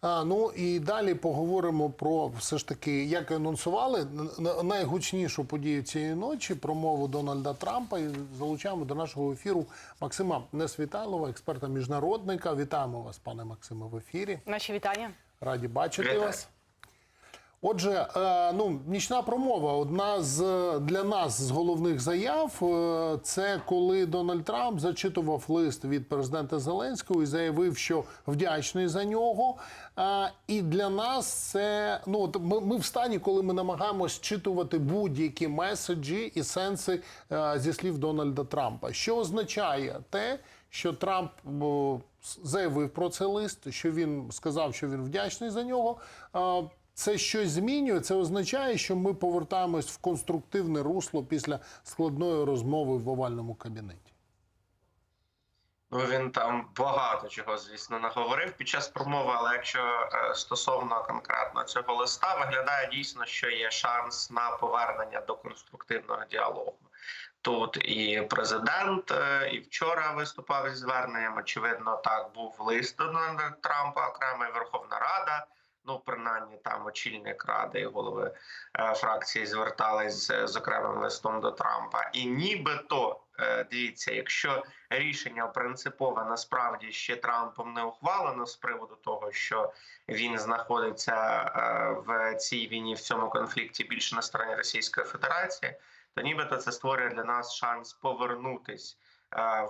А, ну і далі поговоримо про все ж таки, як анонсували, найгучнішу подію цієї ночі промову Дональда Трампа. І залучаємо до нашого ефіру Максима Несвітайлова, експерта міжнародника. Вітаємо вас, пане Максиме, в ефірі. Наші вітання. Раді бачити Вітаю. вас. Отже, е, ну нічна промова. Одна з для нас з головних заяв е, це коли Дональд Трамп зачитував лист від президента Зеленського і заявив, що вдячний за нього. Е, І для нас це ну ми, ми в стані, коли ми намагаємось читувати будь-які меседжі і сенси зі слів Дональда Трампа. Що означає те, що Трамп заявив про цей лист, що він сказав, що він вдячний за нього. Це щось змінює. Це означає, що ми повертаємось в конструктивне русло після складної розмови в овальному кабінеті. Ну він там багато чого, звісно, наговорив під час промови. Але якщо е, стосовно конкретно цього листа, виглядає дійсно, що є шанс на повернення до конструктивного діалогу. Тут і президент е, і вчора виступав із зверненням. Очевидно, так був лист до Трампа, окремо Верховна Рада. Ну, принаймні, там очільник ради і голови е, фракції звертались з, з окремим листом до Трампа. І нібито е, дивіться, якщо рішення принципове насправді ще Трампом не ухвалено з приводу того, що він знаходиться е, в цій війні в цьому конфлікті більше на стороні Російської Федерації, то нібито це створює для нас шанс повернутись е,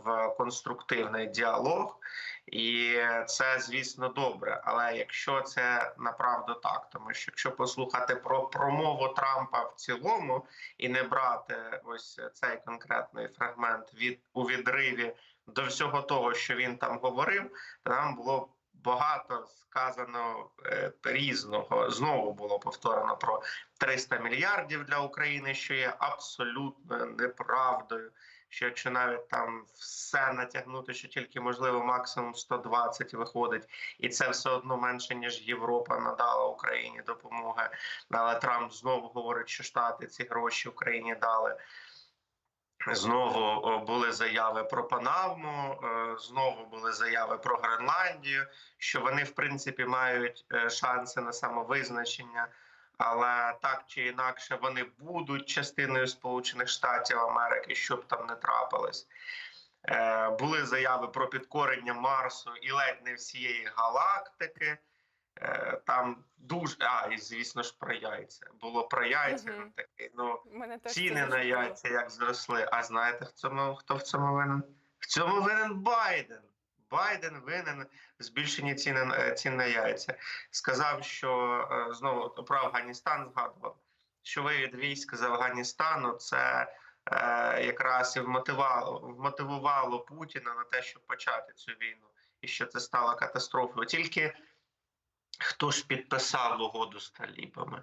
в конструктивний діалог. І це, звісно, добре. Але якщо це направду так, тому що якщо послухати про промову Трампа в цілому і не брати ось цей конкретний фрагмент від у відриві до всього того, що він там говорив, то нам було. Багато сказано е, різного знову було повторено про 300 мільярдів для України, що є абсолютно неправдою. Що якщо навіть там все натягнути, що тільки можливо максимум 120 виходить, і це все одно менше ніж Європа надала Україні допомоги. Але Трамп знову говорить, що Штати ці гроші Україні дали. Знову були заяви про Панаму, е, знову були заяви про Гренландію, що вони в принципі мають е, шанси на самовизначення, але так чи інакше вони будуть частиною Сполучених Штатів Америки, щоб там не трапилось. Е, Були заяви про підкорення Марсу і ледь не всієї галактики. Е, Там дуже а, і звісно ж про яйця. Було про яйця. Мгм. ну, ну Мене ціни на яйця як зросли. А знаєте, в цьому хто в цьому винен? В цьому винен Байден. Байден винен в збільшенні цін, на- цін на яйця. Сказав, що е, знову про Афганістан згадував, що вивід військ з Афганістану це е, якраз і вмотивувало, вмотивувало Путіна на те, щоб почати цю війну, і що це стало катастрофою. Тільки хто ж підписав угоду з талібами?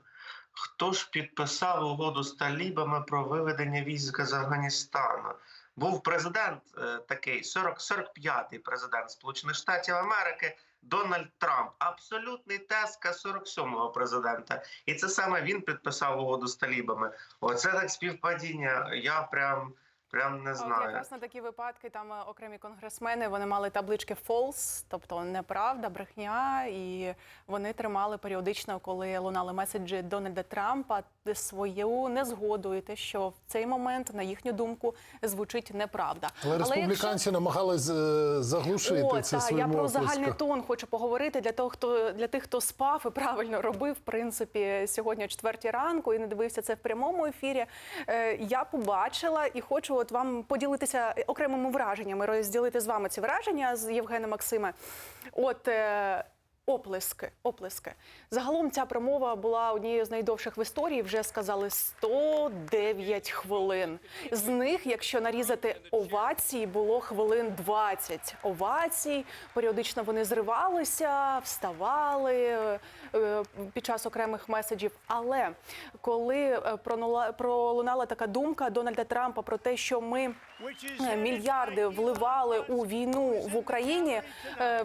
Хто ж підписав угоду з талібами про виведення військ з Афганістану? Був президент е, такий, 40, 45-й президент Сполучених Штатів Америки Дональд Трамп, абсолютний тезка 47-го президента. І це саме він підписав угоду з талібами. Оце так співпадіння. Я прям, прям не От знаю. якраз на такі випадки там е, окремі конгресмени вони мали таблички false, тобто неправда, брехня, і вони тримали періодично, коли лунали меседжі Дональда Трампа, свою незгоду і те, що в цей момент, на їхню думку, звучить неправда. Але республіканці намагались е, заглушити О, це та, своїм я про загальний оплеском. тон хочу поговорити для того, хто для тих, хто спав і правильно робив, в принципі, сьогодні о четвертій ранку і не дивився це в прямому ефірі. Е, я побачила і хочу от вам поділитися окремими враженнями, розділити з вами ці враження з Євгеном Максиме. От. Оплески, оплески. Загалом ця промова була однією з найдовших в історії. Вже сказали 109 хвилин. З них, якщо нарізати овації, було хвилин 20 овацій. Періодично вони зривалися, вставали е, під час окремих меседжів. Але коли е, пролунала така думка Дональда Трампа про те, що ми е, мільярди вливали у війну в Україні,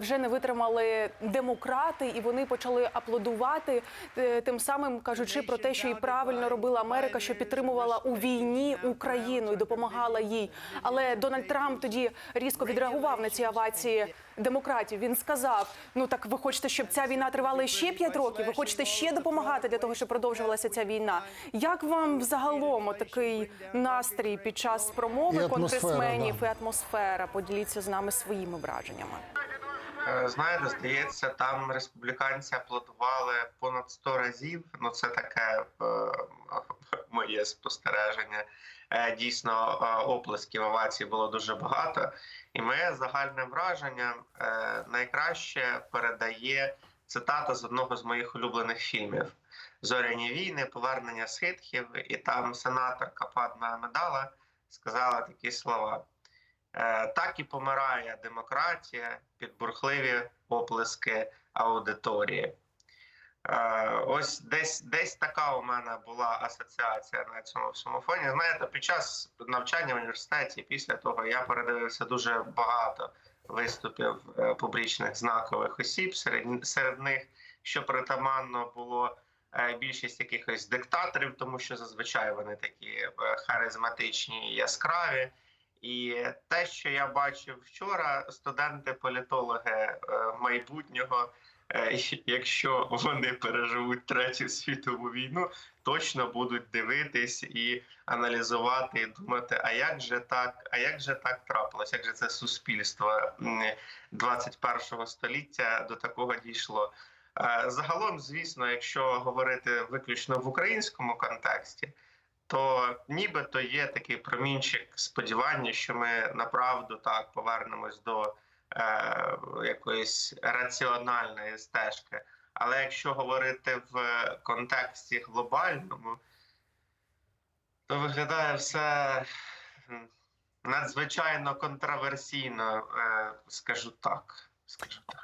вже не витримали демократи. Демократи, і вони почали аплодувати, е, тим самим кажучи про те, що і правильно робила Америка, що підтримувала у війні Україну і допомагала їй. Але Дональд Трамп тоді різко відреагував на ці авації демократів. Він сказав: Ну так ви хочете, щоб ця війна тривала ще 5 років? Ви хочете ще допомагати для того, щоб продовжувалася ця війна? Як вам взагалом такий настрій під час промови конгресменів і атмосфера? Поділіться з нами своїми враженнями. Е, Знаєте, здається, там республіканці аплодували понад 100 разів. Ну, це таке е, моє спостереження. Е, Дійсно, оплесків овацій було дуже багато. І моє загальне враження найкраще передає цитата з одного з моїх улюблених фільмів Зоряні війни, повернення ситхів, і там сенаторка Падма Медала сказала такі слова. Е, Так і помирає демократія під бурхливі оплески аудиторії. Е, Ось десь, десь така у мене була асоціація на цьому всьому фоні. Знаєте, під час навчання в університеті, після того я передивився дуже багато виступів е, публічних знакових осіб. Серед, серед них, що притаманно було більшість якихось диктаторів, тому що зазвичай вони такі харизматичні і яскраві. І те, що я бачив вчора, студенти-політологи е, майбутнього, е, якщо вони переживуть третю світову війну, точно будуть дивитись і аналізувати, і думати, а як же так, а як же так трапилось, як же це суспільство м, 21 століття до такого дійшло. Е, Загалом, звісно, якщо говорити виключно в українському контексті, то нібито є такий промінчик сподівання, що ми направду так повернемось до е, якоїсь раціональної стежки. Але якщо говорити в контексті глобальному, то виглядає все надзвичайно контроверсійно, е, скажу так.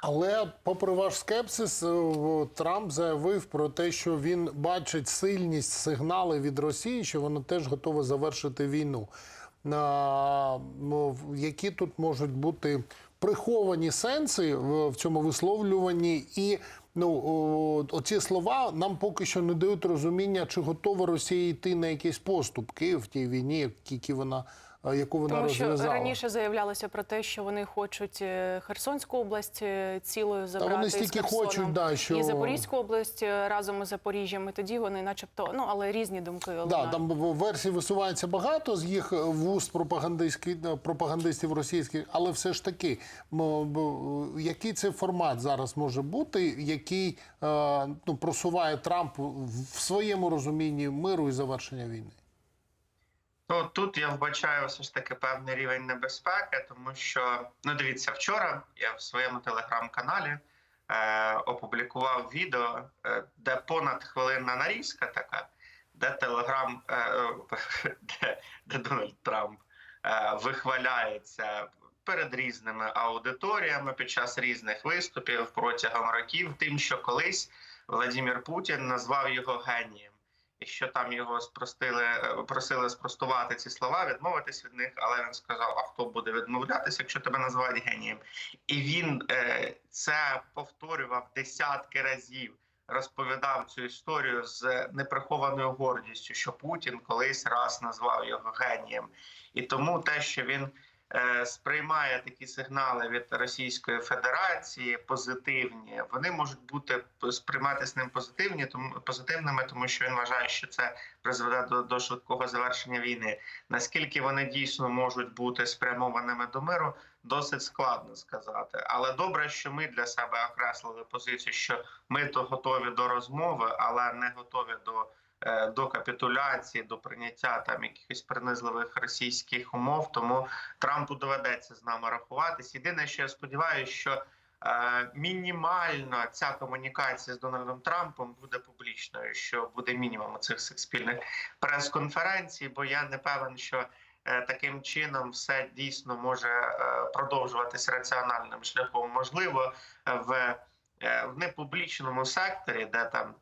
Але, попри ваш скепсис, е, Трамп заявив про те, що він бачить сильність сигнали від Росії, що вона теж готова завершити війну. Ну, які тут можуть бути приховані сенси в, цьому висловлюванні, і ну оці слова нам поки що не дають розуміння, чи готова Росія йти на якісь поступки в тій війні, які вона яку вона Тому що розв'язала. раніше заявлялося про те, що вони хочуть е, Херсонську область е, цілою забрати вони стільки Херсоном, хочуть, да, що- і Запорізьку область е, разом із Запоріжжям. І тоді вони, начебто, ну але різні думки. Да, лунають. там версій висувається багато з їх вуст пропагандистських- пропагандистів російських, але все ж таки, який це формат зараз може бути, який ну, просуває Трамп в своєму розумінні миру і завершення війни? Ну тут я вбачаю все ж таки певний рівень небезпеки, тому що ну дивіться, вчора я в своєму телеграм-каналі е, опублікував відео, е, де понад хвилинна нарізка така, де телеграм, е, де, де Дональд Трамп е, вихваляється перед різними аудиторіями під час різних виступів протягом років, тим, що колись Владимир Путін назвав його генієм що там його спростили, е, просили спростувати ці слова, відмовитись від них. Але він сказав: а хто буде відмовлятися, якщо тебе називають генієм? І він е, це повторював десятки разів. Розповідав цю історію з неприхованою гордістю, що Путін колись раз назвав його генієм, і тому те, що він сприймає такі сигнали від Російської Федерації позитивні, вони можуть бути сприйматися ним позитивні, тому позитивними, тому що він вважає, що це призведе до, до швидкого завершення війни. Наскільки вони дійсно можуть бути спрямованими до миру, досить складно сказати. Але добре, що ми для себе окреслили позицію, що ми то готові до розмови, але не готові до. Е, До капітуляції, до прийняття там якихось принизливих російських умов, тому Трампу доведеться з нами рахуватись. Єдине, що я сподіваюся, що е, мінімально ця комунікація з Дональдом Трампом буде публічною, що буде мінімум цих спільних прес-конференцій, бо я не певен, що е, таким чином все дійсно може продовжуватись раціональним шляхом. Можливо, в, в непублічному секторі, де там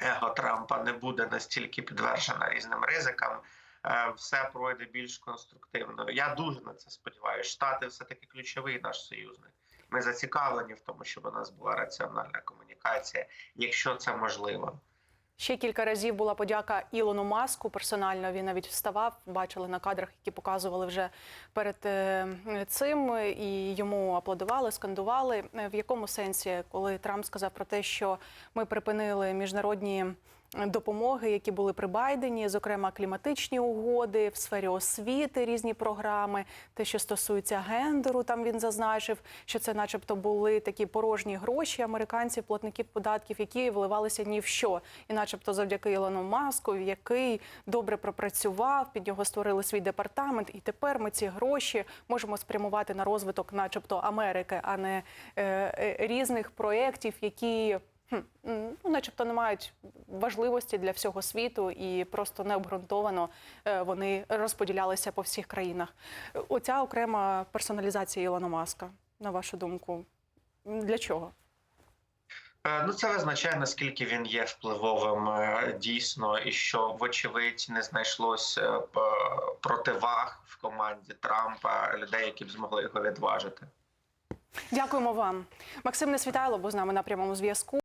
его Трампа не буде настільки підвержена різним ризикам. е, Все пройде більш конструктивно. Я дуже на це сподіваюся. Штати все таки ключовий наш союзник, Ми зацікавлені в тому, щоб у нас була раціональна комунікація, якщо це можливо. Ще кілька разів була подяка Ілону Маску. Персонально він навіть вставав. Бачили на кадрах, які показували вже перед е, цим, і йому аплодували, скандували. Е, В якому сенсі, коли Трамп сказав про те, що ми припинили міжнародні допомоги, які були при Байдені, зокрема кліматичні угоди в сфері освіти, різні програми, те, що стосується гендеру, там він зазначив, що це, начебто, були такі порожні гроші американців, платників податків, які вливалися ні в що, і, начебто, завдяки Ілону Маску, який добре пропрацював, під нього створили свій департамент, і тепер ми ці гроші можемо спрямувати на розвиток, начебто, Америки, а не е, е, різних проєктів, які ну, начебто не мають важливості для всього світу і просто необґрунтовано е, вони розподілялися по всіх країнах. Оця окрема персоналізація Ілона Маска, на вашу думку, для чого? Е, Ну, це визначає наскільки він є впливовим е, дійсно, і що вочевидь не знайшлось противаг в команді Трампа людей, які б змогли його відважити. Дякуємо вам. Максим Несвітайло був з нами на прямому зв'язку.